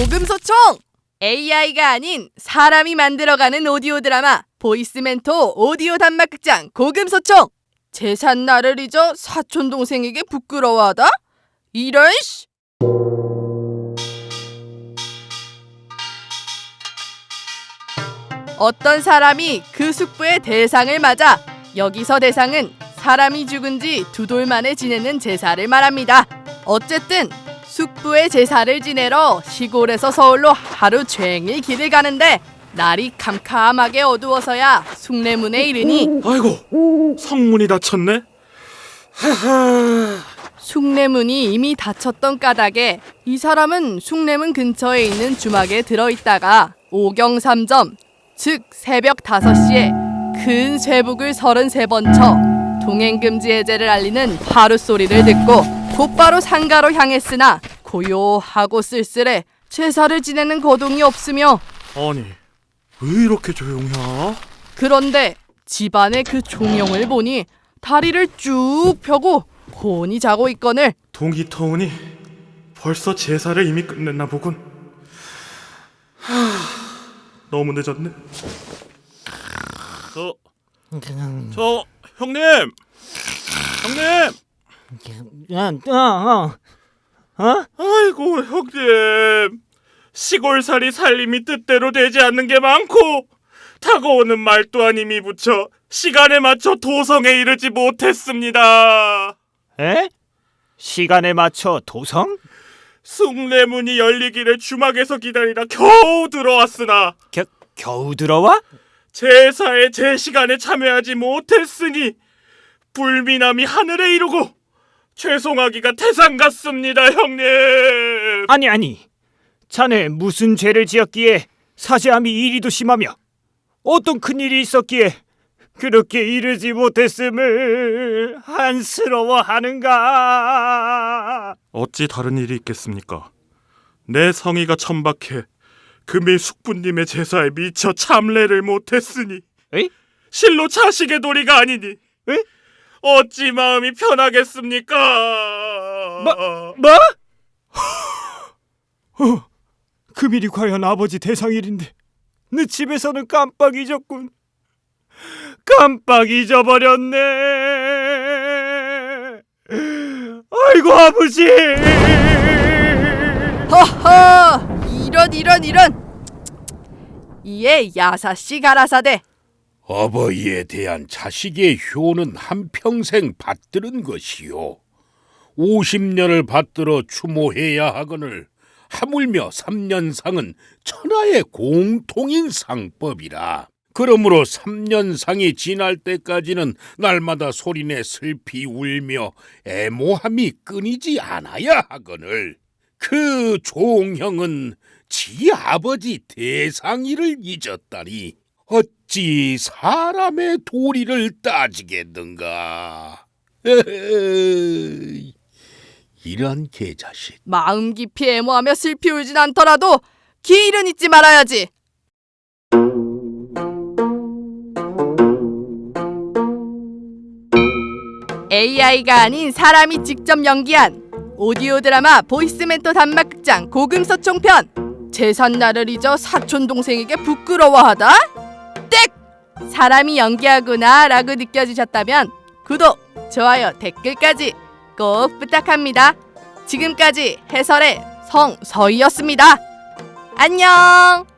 고금소총! AI가 아닌 사람이 만들어가는 오디오 드라마 보이스멘토 오디오 단막극장 고금소총! 재산 나를 잊어 사촌 동생에게 부끄러워하다? 이런 씨! 어떤 사람이 그 숙부의 대상을 맞아 여기서 대상은 사람이 죽은 지 두 돌 만에 지내는 제사를 말합니다. 어쨌든 숙부의 제사를 지내러 시골에서 서울로 하루 종일 길을 가는데 날이 캄캄하게 어두워서야 숭례문에 이르니 아이고 성문이 닫혔네. 하하. 숭례문이 이미 닫혔던 까닭에 이 사람은 숭례문 근처에 있는 주막에 들어있다가 오경삼점 즉 새벽 5시에 큰 쇠북을 33번 쳐 동행금지 해제를 알리는 파루 소리를 듣고 곧바로 상가로 향했으나 고요하고 쓸쓸해 제사를 지내는 거동이 없으며 아니 왜 이렇게 조용해? 그런데 집안의 그 종영을 보니 다리를 쭉 펴고 곤히 자고 있거늘 동기터운이 벌써 제사를 이미 끝냈나 보군. 하, 너무 늦었네. 저, 저 형님, 형님. 야, 어, 어, 어? 아이고 형님 시골살이 살림이 뜻대로 되지 않는 게 많고 다가오는 말또한 힘이 붙여 시간에 맞춰 도성에 이르지 못했습니다 에? 시간에 맞춰 도성? 숭례문이 열리기를 주막에서 기다리다 겨우 들어왔으나 겨, 겨우 들어와? 제사에 제 시간에 참여하지 못했으니 불미남이 하늘에 이르고 죄송하기가 태산 같습니다 형님 아니 아니, 자네 무슨 죄를 지었기에 사죄함이 이리도 심하며 어떤 큰 일이 있었기에 그렇게 이르지 못했음을 한스러워하는가? 어찌 다른 일이 있겠습니까? 내 성의가 천박해 금일 숙부님의 제사에 미처 참례를 못했으니 에? 실로 자식의 도리가 아니니 에? 어찌 마음이 편하겠습니까? 뭐? 뭐? 어, 금일이 과연 아버지 대상일인데 내 집에서는 깜빡 잊었군. 깜빡 잊어버렸네. 아이고 아버지. 허허 이런 이런 이런 이에 야사씨 가라사대 어버이에 대한 자식의 효는 한평생 받들은 것이요. 50년을 받들어 추모해야 하거늘 하물며 3년상은 천하의 공통인 상법이라. 그러므로 3년상이 지날 때까지는 날마다 소리내 슬피 울며 애모함이 끊이지 않아야 하거늘 그 종형은 지 아버지 대상이를 잊었다니 어찌 사람의 도리를 따지겠는가? 에헤이, 이런 개자식. 마음 깊이 애모하며 슬피 울진 않더라도 길은 잊지 말아야지 AI가 아닌 사람이 직접 연기한 오디오 드라마 보이스멘토 단막극장 고금소총편 재산 나를 잊어 사촌 동생에게 부끄러워하다? 땡! 사람이 연기하구나 라고 느껴지셨다면 구독, 좋아요, 댓글까지 꼭 부탁합니다. 지금까지 해설의 성서희였습니다. 안녕!